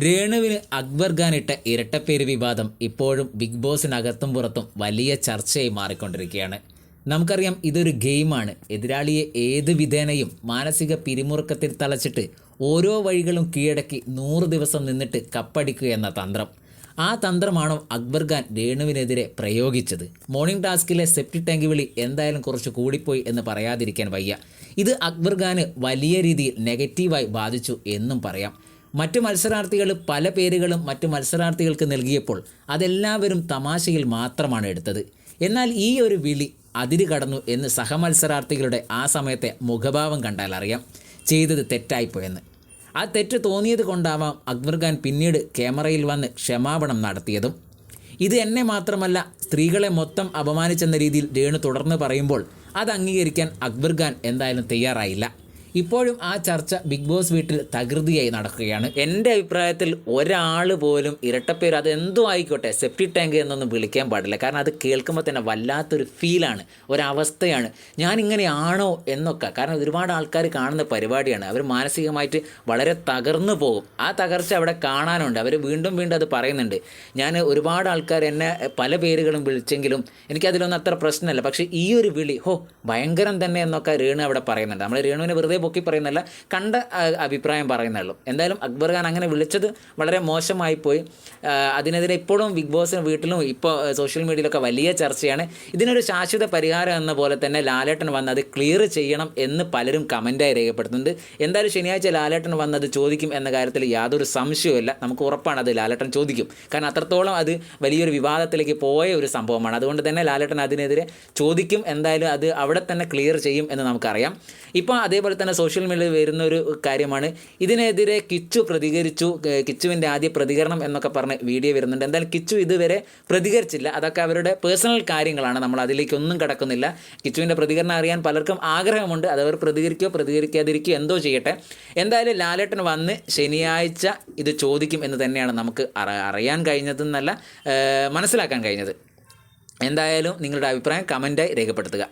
രേണുവിന് അക്ബർ ഖാൻ ഇട്ട ഇരട്ടപ്പേര് വിവാദം ഇപ്പോഴും ബിഗ് ബോസിനകത്തും പുറത്തും വലിയ ചർച്ചയായി മാറിക്കൊണ്ടിരിക്കുകയാണ്. നമുക്കറിയാം ഇതൊരു ഗെയിമാണ്. എതിരാളിയെ ഏത് വിധേനയും മാനസിക പിരിമുറുക്കത്തിൽ തളച്ചിട്ട് ഓരോ വഴികളും കീഴടക്കി നൂറ് ദിവസം നിന്നിട്ട് കപ്പടിക്കുക എന്ന തന്ത്രം. ആ തന്ത്രമാണോ അക്ബർ ഖാൻ രേണുവിനെതിരെ പ്രയോഗിച്ചത്? മോർണിംഗ് ടാസ്കിലെ സെപ്റ്റി ടാങ്ക് വിളി എന്തായാലും കുറച്ച് കൂടിപ്പോയി എന്ന് പറയാതിരിക്കാൻ വയ്യ. ഇത് അക്ബർ ഖാന് വലിയ രീതിയിൽ നെഗറ്റീവായി ബാധിച്ചു എന്നും പറയാം. മറ്റു മത്സരാർത്ഥികൾ പല പേരുകളും മറ്റു മത്സരാർത്ഥികൾക്ക് നൽകിയപ്പോൾ അതെല്ലാവരും തമാശയിൽ മാത്രമാണ് എടുത്തത്. എന്നാൽ ഈ ഒരു വിളി അതിര് കടന്നു എന്ന് സഹമത്സരാർത്ഥികളുടെ ആ സമയത്തെ മുഖഭാവം കണ്ടാൽ അറിയാം. ചെയ്തത് തെറ്റായിപ്പോയെന്ന് ആ തെറ്റ് തോന്നിയത് കൊണ്ടാവാം അക്ബർ ഖാൻ പിന്നീട് ക്യാമറയിൽ വന്ന് ക്ഷമാപണം നടത്തിയതും. ഇത് എന്നെ മാത്രമല്ല സ്ത്രീകളെ മൊത്തം അപമാനിച്ചെന്ന രീതിയിൽ രേണു തുടർന്ന് പറയുമ്പോൾ അത് അംഗീകരിക്കാൻ അക്ബർ ഖാൻ എന്തായാലും തയ്യാറായില്ല. ഇപ്പോഴും ആ ചർച്ച ബിഗ് ബോസ് വീട്ടിൽ തകൃതിയായി നടക്കുകയാണ്. എന്റെ അഭിപ്രായത്തിൽ ഒരാൾ പോലും ഇരട്ടപ്പേര് അത് എന്തോ ആയിക്കോട്ടെ സെപ്റ്റി ടാങ്ക് എന്നൊന്നും വിളിക്കാൻ പാടില്ല. കാരണം അത് കേൾക്കുമ്പോൾ തന്നെ വല്ലാത്തൊരു ഫീലാണ് ഒരവസ്ഥയാണ്. ഞാൻ ഇങ്ങനെയാണോ എന്നൊക്കെ. കാരണം ഒരുപാട് ആൾക്കാർ കാണുന്ന പരിപാടിയാണ്. അവർ മാനസികമായിട്ട് വളരെ തകർന്നു പോകും. ആ തകർച്ച അവിടെ കാണാനുണ്ട്. അവർ വീണ്ടും വീണ്ടും അത് പറയുന്നുണ്ട്. ഞാൻ ഒരുപാട് ആൾക്കാർ എന്നെ പല പേരുകളും വിളിച്ചെങ്കിലും എനിക്കതിലൊന്നും അത്ര പ്രശ്നമല്ല. പക്ഷേ ഈ ഒരു വിളി ഹോ ഭയങ്കരം തന്നെ എന്നൊക്കെ രേണു അവിടെ പറയുന്നുണ്ട്. നമ്മൾ രേണുവിനെ വെറുതെ പൊക്കി പറയുന്നല്ല കണ്ട അഭിപ്രായം പറയുന്നുള്ളൂ എന്തായാലും അക്ബർ ഖാൻ അങ്ങനെ വിളിച്ചത് വളരെ മോശമായി പോയി. അതിനെതിരെ ഇപ്പോഴും ബിഗ് ബോസിന് വീട്ടിലും ഇപ്പോൾ സോഷ്യൽ മീഡിയയിലൊക്കെ വലിയ ചർച്ചയാണ്. ഇതിനൊരു ശാശ്വത പരിഹാരം എന്ന പോലെ തന്നെ ലാലേട്ടൻ വന്ന് അത് ക്ലിയർ ചെയ്യണം എന്ന് പലരും കമന്റായി രേഖപ്പെടുത്തുന്നുണ്ട്. എന്തായാലും ശനിയാഴ്ച ലാലേട്ടൻ വന്ന് അത് ചോദിക്കും എന്ന കാര്യത്തിൽ യാതൊരു സംശയവുമില്ല നമുക്ക് ഉറപ്പാണ് അത് ലാലേട്ടൻ ചോദിക്കും. കാരണം അത്രത്തോളം അത് വലിയൊരു വിവാദത്തിലേക്ക് പോയ ഒരു സംഭവമാണ്. അതുകൊണ്ട് തന്നെ ലാലേട്ടൻ അതിനെതിരെ ചോദിക്കും. എന്തായാലും അത് അവിടെ തന്നെ ക്ലിയർ ചെയ്യും എന്ന് നമുക്കറിയാം. ഇപ്പോൾ അതേപോലെ തന്നെ സോഷ്യൽ മീഡിയയിൽ വരുന്ന ഒരു കാര്യമാണ്. ഇതിനെതിരെ കിച്ചു പ്രതികരിച്ചു കിച്ചുവിന്റെ ആദ്യ പ്രതികരണം എന്നൊക്കെ പറഞ്ഞ് വീഡിയോ വരുന്നുണ്ട്. എന്തായാലും കിച്ചു ഇതുവരെ പ്രതികരിച്ചില്ല. അതൊക്കെ അവരുടെ പേഴ്സണൽ കാര്യങ്ങളാണ്. നമ്മൾ അതിലേക്കൊന്നും കിടക്കുന്നില്ല. കിച്ചുവിന്റെ പ്രതികരണം അറിയാൻ പലർക്കും ആഗ്രഹമുണ്ട്. അതവർ പ്രതികരിക്കുകയോ പ്രതികരിക്കാതിരിക്കുകയോ എന്തോ ചെയ്യട്ടെ. എന്തായാലും ലാലേട്ടൻ വന്ന് ശനിയാഴ്ച ഇത് ചോദിക്കും എന്ന് തന്നെയാണ് നമുക്ക് അറിയാൻ കഴിഞ്ഞതെന്നല്ല മനസ്സിലാക്കാൻ കഴിഞ്ഞത്. എന്തായാലും നിങ്ങളുടെ അഭിപ്രായം കമന്റായി രേഖപ്പെടുത്തുക.